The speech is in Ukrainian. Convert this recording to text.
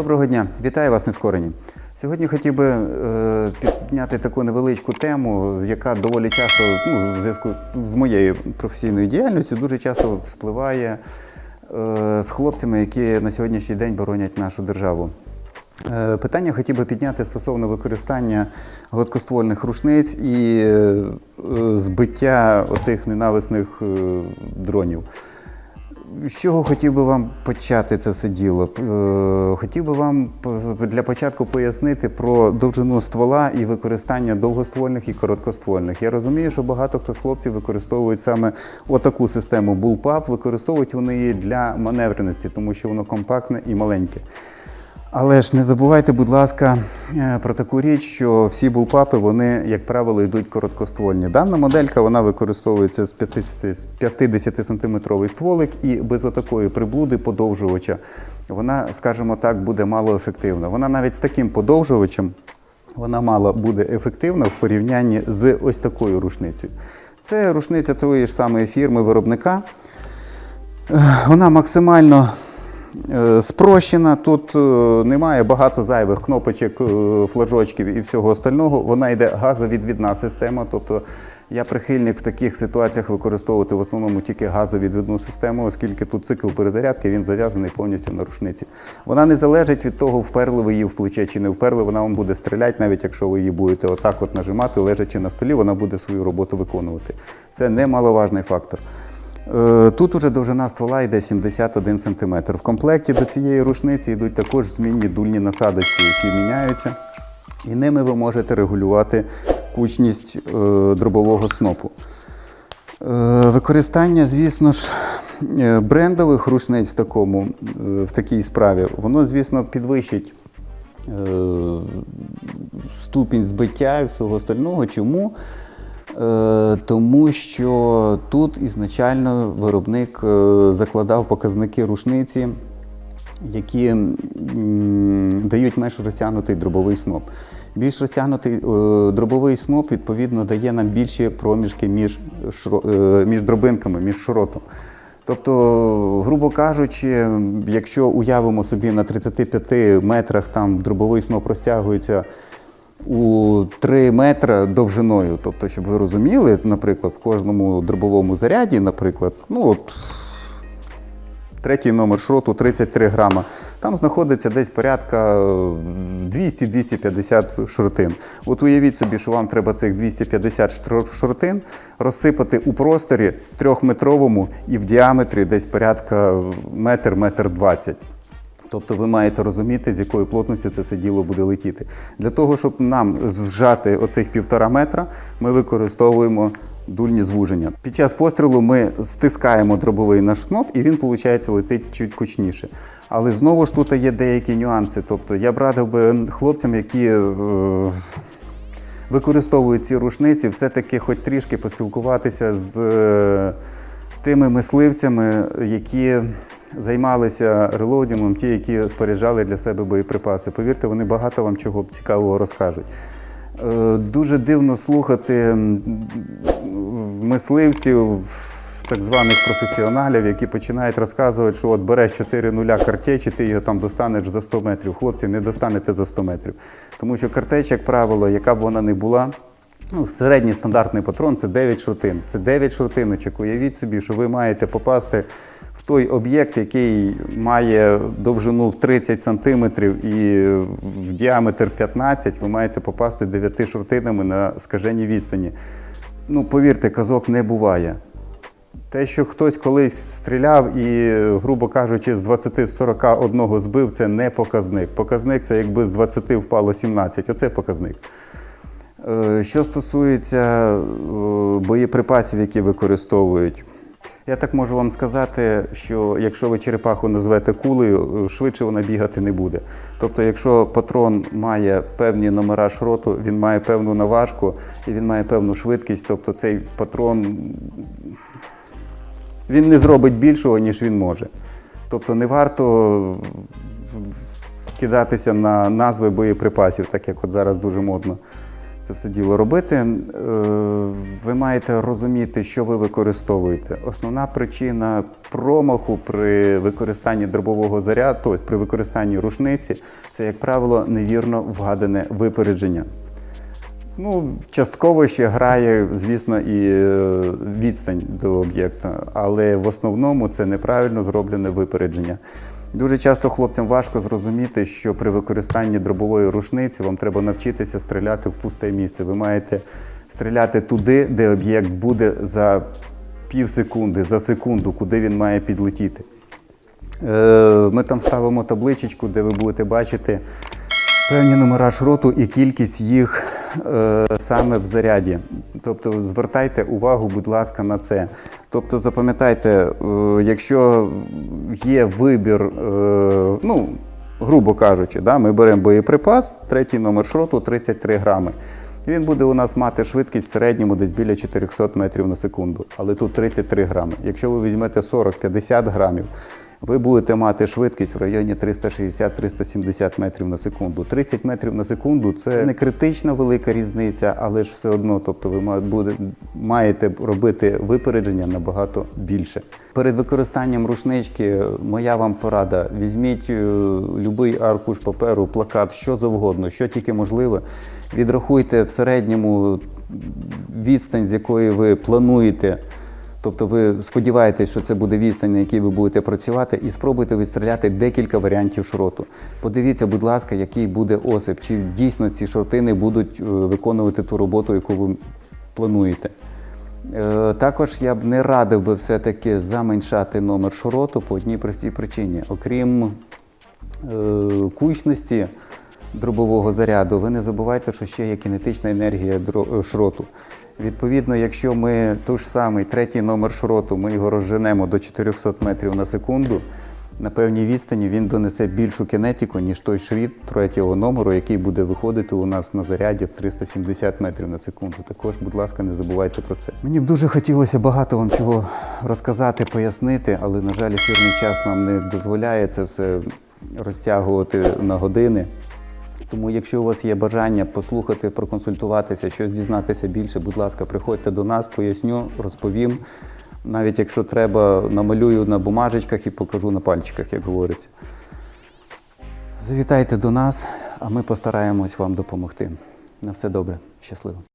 Доброго дня, вітаю вас нескорені. Сьогодні хотів би е, підняти таку невеличку тему, яка доволі часто, ну, в зв'язку з моєю професійною діяльністю, дуже часто вспливає е, з хлопцями, які на сьогоднішній день боронять нашу державу. Е, Питання хотів би підняти стосовно використання гладкоствольних рушниць і збиття отих ненависних дронів. З чого хотів би вам почати це все діло? Е, Хотів би вам для початку пояснити про довжину ствола і використання довгоствольних і короткоствольних. Я розумію, що багато хто з хлопців використовують саме отаку систему Bullpup. Використовують вони її для маневреності, тому що воно компактне і маленьке. Але ж не забувайте, будь ласка, е, про таку річ, що всі булпапи, вони, як правило, йдуть короткоствольні. Дана моделька вона використовується з 50 сантиметровий стволик і без отакої приблуди подовжувача. Вона, скажімо так, буде мало ефективна. Вона навіть з таким подовжувачем вона мало буде ефективна в порівнянні з ось такою рушницею. Це рушниця тої ж самої фірми виробника. Е, Вона максимально спрощена. Тут е, немає багато зайвих кнопочок, е, флажочків і всього остального. Вона йде газовідвідна система. Тобто я прихильник в таких ситуаціях використовувати в основному тільки газовідвідну систему, оскільки тут цикл перезарядки він зав'язаний повністю на рушниці. Вона не залежить від того, вперли ви її в плече чи не вперли, вона вам буде стріляти, навіть якщо ви її будете отак от нажимати, лежачи на столі, вона буде свою роботу виконувати. Це немаловажний фактор. Е, Тут уже довжина ствола йде 71 см. В комплекті до цієї рушниці йдуть також змінні дульні насадочки, які міняються. І ними ви можете регулювати кучність е, дробового снопу. Е, Використання, звісно ж, брендових рушниць в, такому, в такій справі, воно, звісно, підвищить ступінь збиття і всього остального. Чому? Е, Тому що тут ізначально виробник е, закладав показники рушниці, які дають менш розтягнутий дробовий сноп. Більш розтягнутий е, дробовий сноп, відповідно, дає нам більші проміжки між, між дробинками, між шротом. Тобто, грубо кажучи, якщо уявимо собі на 35 метрах там дробовий сноп розтягується у 3 метри довжиною. Тобто, щоб ви розуміли, наприклад, в кожному дробовому заряді, наприклад, ну от третій номер шроту 33 грама. Там знаходиться десь порядка е, 200-250 шротин. От уявіть собі, що вам треба цих 250 шротин розсипати у просторі трьохметровому і в діаметрі десь порядка метр, метр двадцять. Тобто ви маєте розуміти, з якою плотністю це все діло буде летіти. Для того, щоб нам зжати оцих півтора метра, ми використовуємо дульні звуження. Під час пострілу ми стискаємо дробовий наш сноп, і він, виходить, летить чуть кучніше. Але знову ж тут є деякі нюанси. Тобто я б радив би хлопцям, які е, використовують ці рушниці, все-таки хоч трішки поспілкуватися з е, тими мисливцями, які займалися релодінгом, ті, які споряджали для себе боєприпаси. Повірте, вони багато вам чого цікавого розкажуть. Е, Дуже дивно слухати мисливців, так званих професіоналів, які починають розказувати, що от береш 4 нуля картеч, і ти його там достанеш за 100 метрів. Хлопці, не достанете за 100 метрів. Тому що картеч, як правило, яка б вона не була, Ну, середній стандартний патрон це 9 шротин. Це 9 шротиночок. Уявіть собі, що ви маєте попасти той об'єкт, який має довжину 30 сантиметрів і в діаметр 15, ви маєте попасти 9 шротинами на скаженій відстані. Ну, повірте, казок не буває. Те, що хтось колись стріляв і, грубо кажучи, з 20-41 збив, це не показник. Показник це якби з 20 впало 17. Оце показник. Е, Що стосується е, боєприпасів, які використовують, я так можу вам сказати, що якщо ви черепаху назвете кулею, швидше вона бігати не буде. Тобто, якщо патрон має певні номера шроту, він має певну наважку і він має певну швидкість, тобто цей патрон він не зробить більшого, ніж він може. Тобто не варто кидатися на назви боєприпасів, так як от зараз дуже модно. Це все діло робити, е, ви маєте розуміти, що ви використовуєте. Основна причина промаху при використанні дробового заряду, тобто при використанні рушниці, це, як правило, невірно вгадане випередження. Ну, частково ще грає, звісно, і е, відстань до об'єкта, але в основному це неправильно зроблене випередження. Дуже часто хлопцям важко зрозуміти, що при використанні дробової рушниці вам треба навчитися стріляти в пусте місце. Ви маєте стріляти туди, де об'єкт буде за пів секунди, за секунду, куди він має підлетіти. Е, Ми там ставимо табличечку, де ви будете бачити певні номера шроту і кількість їх е, саме в заряді. Тобто звертайте увагу, будь ласка, на це. Тобто запам'ятайте, е, якщо є вибір, е, ну, грубо кажучи, да, ми беремо боєприпас, третій номер шроту 33 грами. Він буде у нас мати швидкість в середньому десь біля 400 метрів на секунду, але тут 33 грами. Якщо ви візьмете 40-50 грамів, ви будете мати швидкість в районі 360-370 метрів на секунду. 30 метрів на секунду це не критично велика різниця, але ж все одно, тобто ви маєте робити випередження набагато більше. Перед використанням рушнички моя вам порада: візьміть е, любий аркуш паперу, плакат, що завгодно, що тільки можливе. Відрахуйте в середньому відстань, з якої ви плануєте. Тобто ви сподіваєтесь, що це буде відстань, на якій ви будете працювати, і спробуйте відстріляти декілька варіантів шроту. Подивіться, будь ласка, який буде осип, чи дійсно ці шортини будуть е, виконувати ту роботу, яку ви плануєте. Е, Також я б не радив би все-таки заменшати номер шроту по одній простій причині. Окрім е, кучності дробового заряду, ви не забувайте, що ще є кінетична енергія шроту. Відповідно, якщо ми той ж самий третій номер шроту, ми його розженемо до 400 метрів на секунду, на певній відстані він донесе більшу кінетику, ніж той шріт третього номеру, який буде виходити у нас на заряді в 370 метрів на секунду. Також, будь ласка, не забувайте про це. Мені б дуже хотілося багато вам чого розказати, пояснити, але, на жаль, ефірний час нам не дозволяє це все розтягувати на години. Тому, якщо у вас є бажання послухати, проконсультуватися, щось дізнатися більше, будь ласка, приходьте до нас, поясню, розповім. Навіть якщо треба, намалюю на бумажечках і покажу на пальчиках, як говориться. Завітайте до нас, а ми постараємось вам допомогти. На все добре, щасливо.